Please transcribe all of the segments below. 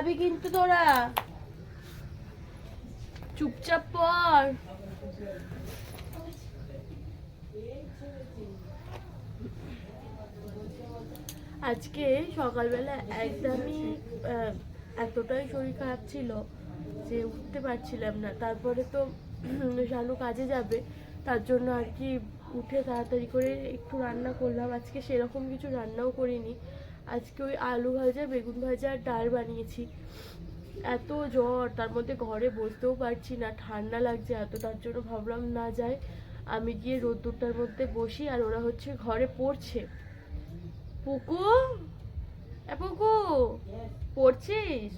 খাবি কিন্তু তোরা। চুপচাপ পর। আজকে সকালবেলা একদমই এতটাই শরীর খারাপ ছিল যে উঠতে পারছিলাম না। তারপরে তো শানু কাজে যাবে, তার জন্য আর কি উঠে তাড়াতাড়ি করে একটু রান্না করলাম। আজকে সেরকম কিছু রান্নাও করিনি। আজকে ওই আলু ভাজা, বেগুন ভাজা আর ডাল বানিয়েছি। এত জ্বর, তার মধ্যে ঘরে বসতেও পারছি না, ঠান্ডা লাগছে এত, তার জন্য ভাবলাম না যায় আমি গিয়ে রোদ্দুরটার মধ্যে বসি আর ওরা হচ্ছে ঘরে পড়ছে। পুকু? পুকু? পড়ছিস?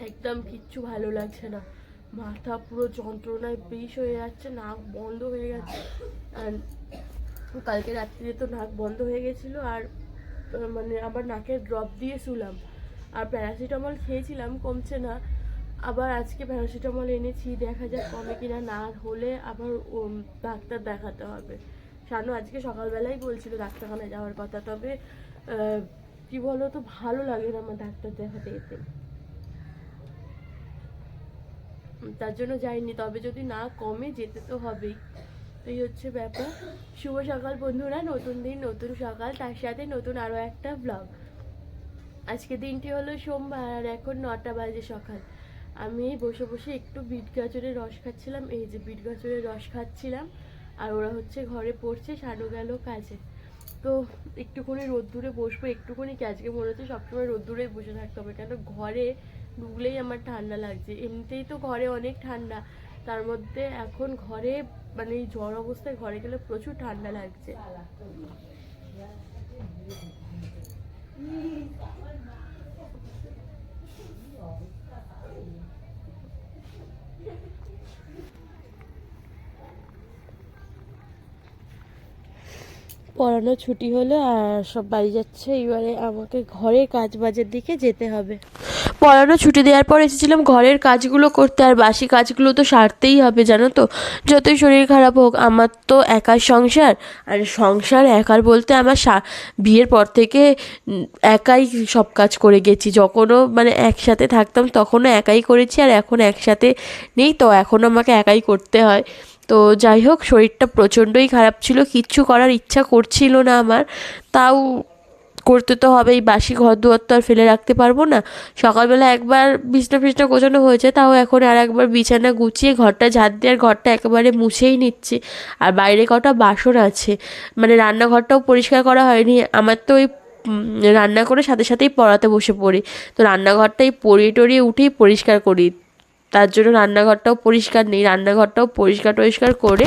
একদম কিচ্ছু ভালো লাগছে না। মাথা পুরো যন্ত্রণায় বিষ হয়ে যাচ্ছে, নাক বন্ধ হয়ে গেছে। আর কালকে রাত্রিরে তো নাক বন্ধ হয়ে গেছিল আর মানে আবার নাকের ড্রপ দিয়ে শুলাম। আর প্যারাসিটামল খেয়েছিলাম, কমছে না। আবার আজকে প্যারাসিটামল এনেছি, দেখা যাক কমে কিনা না হলে আবার ডাক্তার দেখাতে হবে। শানু আজকে সকালবেলাই বলছিল ডাক্তারখানায় যাওয়ার কথা, তবে কি বলো তো ভালো লাগে না আমার ডাক্তার দেখাতে যেতে তার জন্য যাইনি, তবে যদি না কমে, যেতে তো হবেই। এই হচ্ছে ব্যাপার। শুভ সকাল বন্ধুরা, নতুন দিন, নতুন সকাল। তার সাথে নতুন আরও একটা ব্লগ আজকে দিনটি হলো সোমবার আর এখন নটা বাজে সকাল। আমি বসে বসে একটু বিট গাজরের রস খাচ্ছিলাম। এই যে বিট গাজরের রস খাচ্ছিলাম আর ওরা হচ্ছে ঘরে পড়ছে সানু গেল কাজে। তো একটুখানি রোদ্দুরে বসবো, একটুখানি কি আজকে মনে হচ্ছে সবসময় রোদ্দুরেই বসে থাকতে হবে। কেন ঘরে ঢুকলেই আমার ঠান্ডা লাগছে। এমনিতেই তো ঘরে অনেক ঠান্ডা। তার মধ্যে এখন ঘরে মানে এই জ্বর অবস্থায় ঘরে গেলে প্রচুর ঠান্ডা লাগছে। পড়ানো ছুটি হলো আর সব বাড়ি যাচ্ছে, এবারে আমাকে ঘরের কাজ বাজের দিকে যেতে হবে। পড়ানো ছুটি দেওয়ার পর এসেছিলাম ঘরের কাজগুলো করতে। আর বাসি কাজগুলো তো সারতেই হবে, জানো তো? যতই শরীর খারাপ হোক, আমার তো একার সংসার। আর সংসার একার বলতে আমার বিয়ের পর থেকে একাই সব কাজ করে গেছি। যখনও মানে একসাথে থাকতাম তখনও একাই করেছি, আর এখন একসাথে নেই তো এখন আমাকে একাই করতে হয়। তো যাই হোক, শরীরটা প্রচণ্ডই খারাপ ছিল, কিচ্ছু করার ইচ্ছা করছিল না আমার। তাও করতে তো হবেই, বাসি ঘর দুয়ার তো আর ফেলে রাখতে পারব না। সকালবেলা একবার বিছনা ফিছনা গোছানো হয়েছে, তাও এখন আর একবার বিছানা গুছিয়ে ঘরটা ঝাড় দিয়ে আর ঘরটা একেবারে মুছেই নিচ্ছি। আর বাইরে কটা বাসন আছে মানে রান্নাঘরটাও পরিষ্কার করা হয়নি। আমার তো ওই রান্না করে সাথে সাথেই পড়াতে বসে পড়ি। তো রান্নাঘরটাই পরিয়ে টড়িয়ে উঠেই পরিষ্কার করি। তার জন্য রান্নাঘরটাও পরিষ্কার নেই, রান্নাঘরটাও পরিষ্কার টরিষ্কার করে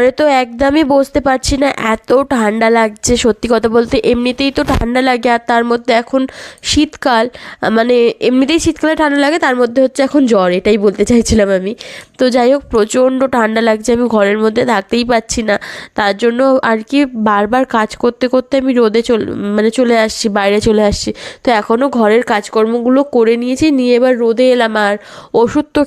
ঘরে তো একদমই বসতে পারছি না। এত ঠান্ডা লাগছে সত্যি কথা বলতে। এমনিতেই তো ঠান্ডা লাগে আর তার মধ্যে এখন শীতকাল। মানে এমনিতেই শীতকালে ঠান্ডা লাগে, তার মধ্যে হচ্ছে এখন জ্বর, এটাই বলতে চাইছিলাম আমি। তো যাই হোক, প্রচণ্ড ঠান্ডা লাগছে আমি ঘরের মধ্যে থাকতেই পারছি না। তার জন্য আর কি বারবার কাজ করতে করতে আমি রোদে চল মানে চলে আসছি, বাইরে চলে আসছি। তো এখনও ঘরের কাজকর্মগুলো করে নিয়েছি, নিয়ে এবার রোদে এলাম আর ওষুধ তো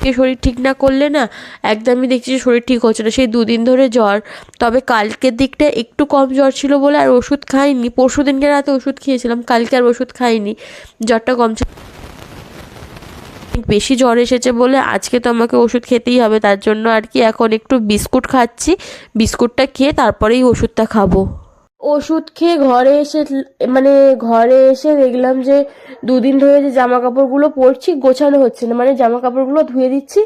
খে- কে শরীর ঠিক না করলে না, একদমই দেখছি যে শরীর ঠিক হচ্ছে না। সেই দুদিন ধরে জ্বর। তবে কালকের দিকটা একটু কম জ্বর ছিল বলে আর ওষুধ খাইনি। পরশু দিনকে রাতে ওষুধ খেয়েছিলাম, কালকে আর ওষুধ খাইনি। জ্বরটা কম ছিল। বেশি জ্বর এসেছে বলে আজকে তো আমাকে ওষুধ খেতেই হবে, তার জন্য আর কি এখন একটু বিস্কুট খাচ্ছি। বিস্কুটটা খেয়ে তারপরেই ওষুধটা খাব। ওষুধ খেয়ে ঘরে এসে মানে ঘরে এসে দেখলাম যে দুদিন ধরে যে জামা কাপড়গুলো পরছি, গোছানো হচ্ছে না। মানে জামা কাপড়গুলো ধুয়ে দিচ্ছি,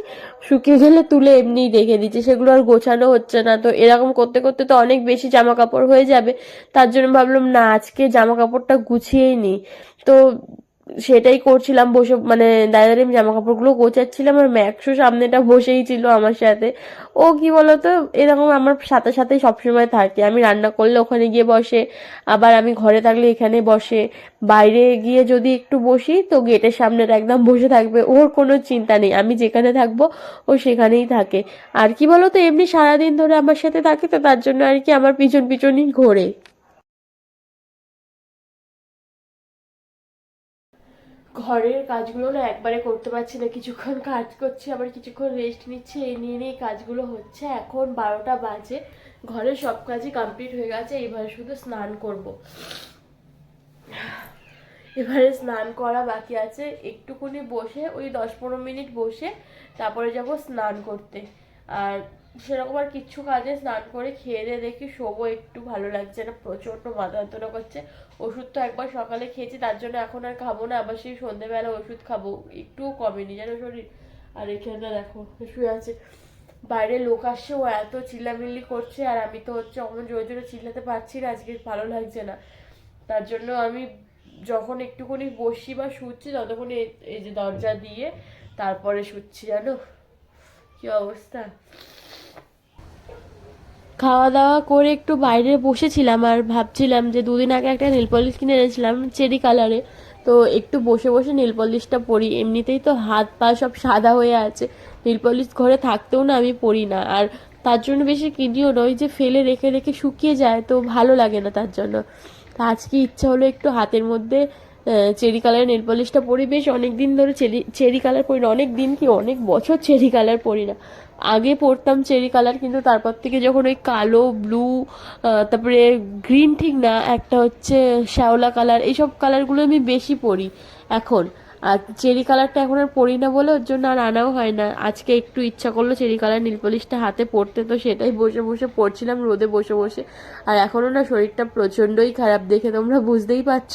শুকিয়ে গেলে তুলে এমনিই রেখে দিচ্ছি। সেগুলো আর গোছানো হচ্ছে না। তো এরকম করতে করতে তো অনেক বেশি জামা কাপড় হয়ে যাবে। তার জন্য ভাবলাম, না, আজকে জামা কাপড়টা গুছিয়েই নিই। তো সেটাই করছিলাম, বসে মানে দাদার আমি জামা কাপড়গুলো গোছাচ্ছিলাম আর ম্যাক্সও সামনেটা বসেই ছিল আমার সাথে। ও কি বলতো, এরকম আমার সাথে সাথেই সবসময় থাকে। আমি রান্না করলে ওখানে গিয়ে বসে, আবার আমি ঘরে থাকলে এখানে বসে। বাইরে গিয়ে যদি একটু বসি তো গেটের সামনেটা একদম বসে থাকবে, ওর কোনো চিন্তা নেই। আমি যেখানে থাকব, ও সেখানেই থাকে। আর কি বলতো, এমনি সারাদিন ধরে আমার সাথে থাকে তো তার জন্য আর কি আমার পিছন পিছনই ঘোরে। ঘরের কাজগুলো না একবারে করতে পারছি না। কিছুক্ষণ কাজ করছি, আবার কিছুক্ষণ রেস্ট নিচ্ছি। এই নিয়ে নিয়ে কাজগুলো হচ্ছে। এখন বারোটা বাজে। ঘরের সব কাজই কমপ্লিট হয়ে গেছে। এবার শুধু স্নান করব। এবারে স্নান করা বাকি আছে। একটুখানি বসে, ওই দশ পনেরো মিনিট বসে, তারপরে যাব স্নান করতে। আর সেরকম আর কিচ্ছু কাজে স্নান করে খেয়ে দিয়ে দেখি শোবো, একটু ভালো লাগছে না, প্রচণ্ড মাথা যন্ত্রণা করছে। ওষুধ তো একবার সকালে খেয়েছি, তার জন্য এখন আর খাব না, আবার সেই সন্ধেবেলা ওষুধ খাব, একটুও কমেনি, জানো শরীর? আর এখানে দেখো, শুয়ে আছে। বাইরে লোক আসছে, ও এত চিল্লামিল্লি করছে, আর আমি তো হচ্ছে অমন জোরে জোরে চিল্লাতে পারছি না, আজকে ভালো লাগছে না। তার জন্য আমি যখন একটুখানি বসি বা শুচ্ছি, ততক্ষণ এই- যে দরজা দিয়ে তারপরে শুচ্ছি, জানো? কি অবস্থা? খাওয়া দাওয়া করে একটু বাইরে বসেছিলাম আর ভাবছিলাম যে দুদিন আগে একটা নেল পলিশ কিনে এনেছিলাম চেরি কালারে তো একটু বসে বসে নেল পলিশটা পরি। এমনিতেই তো হাত পা সব সাদা হয়ে আছে। নেল পলিশ ঘরে থাকতেও না, আমি পরি না। আর তার জন্য বেশি কিনিও নয় যে ফেলে রেখে রেখে শুকিয়ে যায়, তো ভালো লাগে না তার জন্য। তা আজকে ইচ্ছা হলো একটু হাতের মধ্যে চেরি কালার নেল পলিশটা পরি। বেশ অনেক দিন ধরে চেরি চেরি কালার পরি না। অনেক দিন কি, অনেক বছর চেরি কালার পরি না। আগে পরতাম চেরি কালার, কিন্তু তারপর থেকে যখন ওই কালো ব্লু তারপরে গ্রিন ঠিক না, একটা হচ্ছে শ্যাওলা কালার, এইসব কালারগুলো আমি বেশি পরি এখন। আর চেরি কালারটা এখন আর পরি না বলে ওর জন্য আর আনাও হয় না। আজকে একটু ইচ্ছা করল চেরি কালার নীলপলিশটা হাতে পড়তে তো সেটাই বসে বসে পড়ছিলাম রোদে বসে বসে। আর এখনও না শরীরটা প্রচণ্ডই খারাপ দেখে তোমরা বুঝতেই পারছ।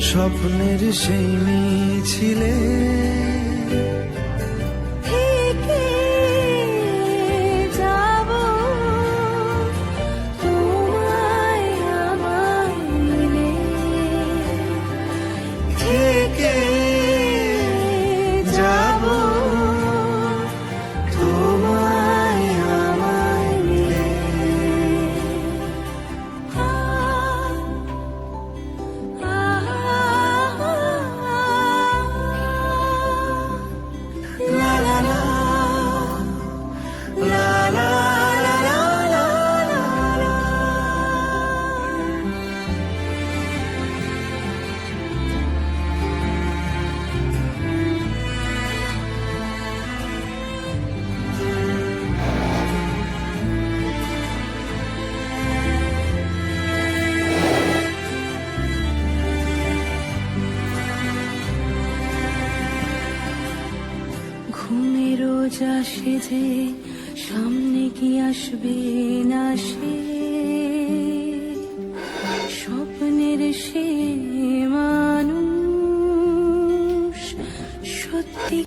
স্বপ্নের সেই মিছিলে আসে যে সামনে কি আসবে না সে? স্বপ্নের সে মানুষ সত্যি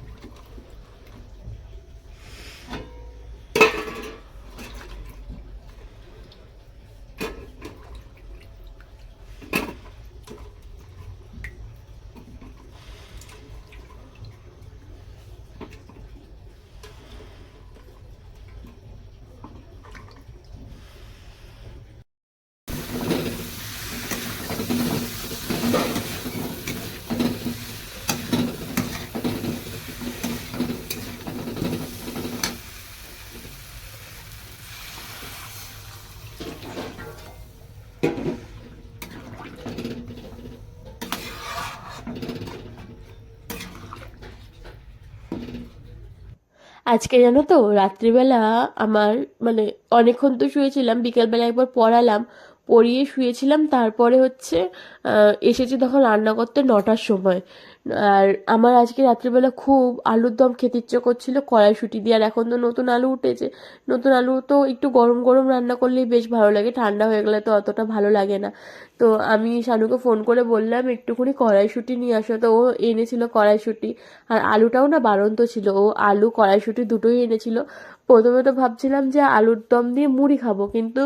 আজকে জানো তো? রাত্রিবেলা আমার মানে অনেকক্ষণ তো শুয়েছিলাম বিকেলবেলা একবার পড়ালাম। পড়িয়ে শুয়েছিলাম। তারপরে হচ্ছে এসেছি তখন রান্না করতে নটার সময়। আর আমার আজকে রাত্রিবেলা খুব আলুর দম খেতে ইচ্ছে করছিল, কড়াইশুঁটি দিয়ে। আর এখন তো নতুন আলু উঠেছে। নতুন আলু তো একটু গরম গরম রান্না করলেই বেশ ভালো লাগে। ঠান্ডা হয়ে গেলে তো অতটা ভালো লাগে না। তো আমি শানুকে ফোন করে বললাম, একটুখানি কড়াইশুঁটি নিয়ে আসো। তো ও এনেছিল কড়াইশুঁটি। আর আলুটাও না বারন্ত ছিল। ও আলু, কড়াইশুঁটি দুটোই এনেছিল। প্রথমে তো ভাবছিলাম যে আলুর দম দিয়ে মুড়ি খাব, কিন্তু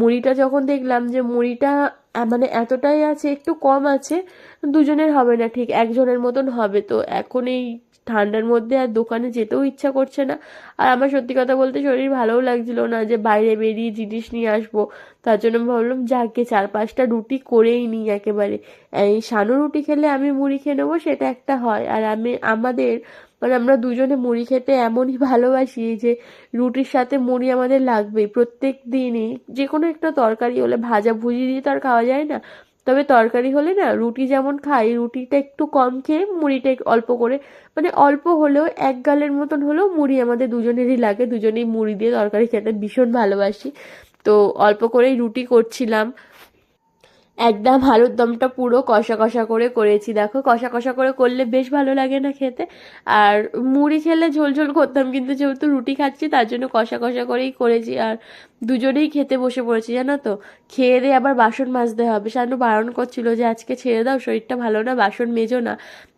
মুড়িটা যখন দেখলাম যে মুড়িটা মানে এতটাই আছে, একটু কম আছে, দুজনের হবে না, ঠিক একজনের মতন হবে। তো এখন এই ঠান্ডার মধ্যে আর দোকানে যেতেও ইচ্ছা করছে না। আর আমার সত্যি কথা বলতে শরীর ভালোও লাগছিল না যে বাইরে বেরিয়ে জিনিস নিয়ে আসব। তার জন্য ভাবলাম, যাকে চার পাঁচটা রুটি করেই নিই একেবারে। এই সানু রুটি খেলে আমি মুড়ি খেয়ে নেব, সেটা একটা হয়। আর আমি, আমাদের মানে আমরা দুজনে মুড়ি খেতে এমনই ভালোবাসি যে রুটির সাথে মুড়ি আমাদের লাগবেই। প্রত্যেক দিনই যে কোনো একটা তরকারি হলে ভাজা ভুজি দিয়ে তো আর খাওয়া যায় না। তবে তরকারি হলে না রুটি যেমন খাই, রুটিটা একটু কম খেয়ে মুড়িটা অল্প করে মানে অল্প হলেও এক গালের মতন হলেও মুড়ি আমাদের দুজনেরই লাগে। দুজনেই মুড়ি দিয়ে তরকারি খেতে ভীষণ ভালোবাসি। তো অল্প করেই রুটি করছিলাম। একদম আলুর দমটা পুরো কষা কষা করে করেছি, দেখো। কষা কষা করে করলে বেশ ভালো লাগে না খেতে। আর মুড়ি খেলে ঝোল ঝোল করতাম, কিন্তু যেহেতু রুটি খাচ্ছি, তার জন্য কষা কষা করেই করেছি। আর দুজনেই খেতে বসে পড়েছি, জানো তো? খেয়ে দিয়ে আবার বাসন মাজতে হবে। শানু বারণ করছিল যে, আজকে ছেড়ে দাও, শরীরটা ভালো না, বাসন মেজো না।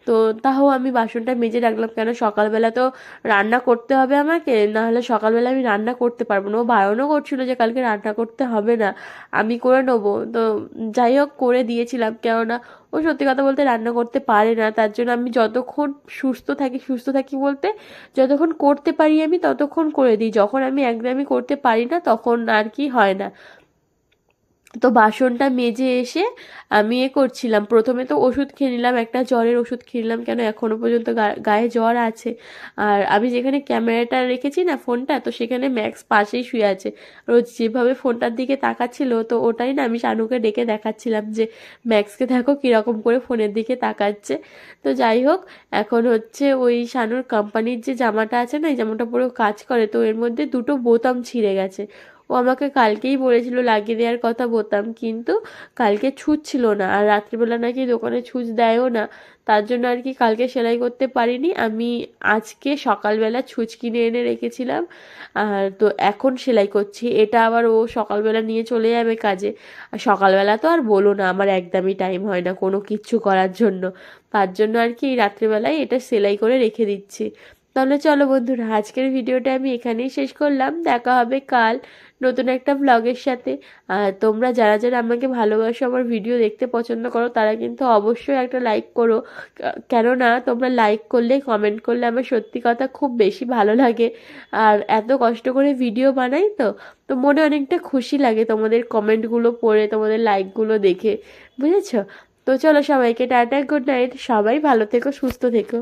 তো তাও আমি বাসনটা মেজে রাখলাম, কেন সকালবেলা তো রান্না করতে হবে আমাকে না হলে সকালবেলা আমি রান্না করতে পারব না। ও বারণও করছিল যে, কালকে রান্না করতে হবে না, আমি করে নেব। তো যাই হোক, করে দিয়েছিলাম, কেননা ও সত্যি কথা বলতে রান্না করতে পারে না। তার জন্য আমি যতক্ষণ সুস্থ থাকি সুস্থ থাকি বলতে যতক্ষণ করতে পারি আমি ততক্ষণ করে দিই। যখন আমি একদমই করতে পারি না তখন আর কি হয় না। তো বাসনটা মেজে এসে আমি এ করছিলাম। প্রথমে তো ওষুধ খেয়ে নিলাম, একটা জ্বরের ওষুধ খেয়ে নিলাম, কেন এখনও পর্যন্ত গায়ে জ্বর আছে। আর আমি যেখানে ক্যামেরাটা রেখেছি না ফোনটা, তো সেখানে ম্যাক্স পাশেই শুয়ে আছে। রোজ যেভাবে ফোনটার দিকে তাকাচ্ছিল, তো ওটাই না আমি শানুকে ডেকে দেখাচ্ছিলাম যে, ম্যাক্সকে দেখো কীরকম করে ফোনের দিকে তাকাচ্ছে। তো যাই হোক, এখন হচ্ছে ওই শানুর কোম্পানির যে জামাটা আছে না, এই জামাটা পুরো কাজ করে, তো এর মধ্যে দুটো বোতাম ছিঁড়ে গেছে। ও আমাকে কালকেই বলেছিল লাগিয়ে দেওয়ার কথা বলতাম, কিন্তু কালকে ছুঁচ ছিল না আর রাত্রিবেলা নাকি দোকানে ছুঁচ দেয়ও না। তার জন্য আর কি কালকে সেলাই করতে পারিনি। আমি আজকে সকালবেলা ছুঁচ কিনে এনে রেখেছিলাম আর তো এখন সেলাই করছি। এটা আবার ও সকালবেলা নিয়ে চলে যাবে কাজে। আর সকালবেলা তো আর বলো না, আমার একদমই টাইম হয় না কোনো কিচ্ছু করার জন্য। তার জন্য আর কি এই রাত্রিবেলায় এটা সেলাই করে রেখে দিচ্ছি। তাহলে চলো বন্ধুরা, আজকের ভিডিওটা আমি এখানেই শেষ করলাম। দেখা হবে কাল নতুন একটা ব্লগের সাথে। আর তোমরা যারা যারা আমাকে ভালোবাসো, আমার ভিডিও দেখতে পছন্দ করো, তারা কিন্তু অবশ্যই একটা লাইক করো। কেননা তোমরা লাইক করলে কমেন্ট করলে আমার সত্যি কথা খুব বেশি ভালো লাগে। আর এত কষ্ট করে ভিডিও বানাই তো তো মনে অনেকটা খুশি লাগে তোমাদের কমেন্টগুলো পড়ে, তোমাদের লাইকগুলো দেখে। বুঝেছ? তো চলো সবাইকে টাটা গুড নাইট সবাই ভালো থেকো, সুস্থ থেকো।